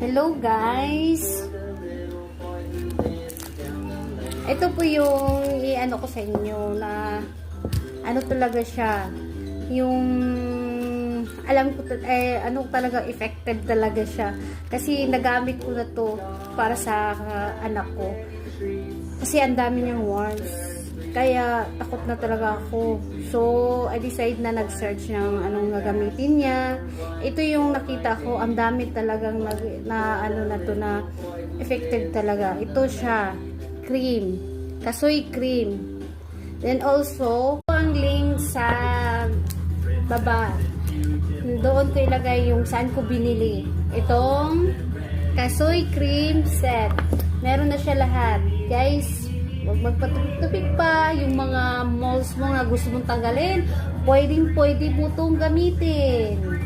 Hello guys! Ito po yung i-ano ko sa inyo na ano talaga siya. Yung alam ko eh, ano talaga effective talaga siya. Kasi nagamit ko na to para sa ah, anak ko. Kasi ang dami niyang warns. Kaya takot na talaga ako. So, I decide na nag-search ng anong gagamitin niya. Ito yung nakita ko, ang dami talagang nag, na ano na to na effective talaga. Ito siya, cream. Kasoy cream. Then also, ang link sa baba. Doon ko ilagay yung saan ko binili. Itong kasoy cream set. Meron na siya lahat. Guys, huwag magpatupik pa yung mga malls mo na gusto mong tanggalin. Pwedeng pwede mo itong gamitin.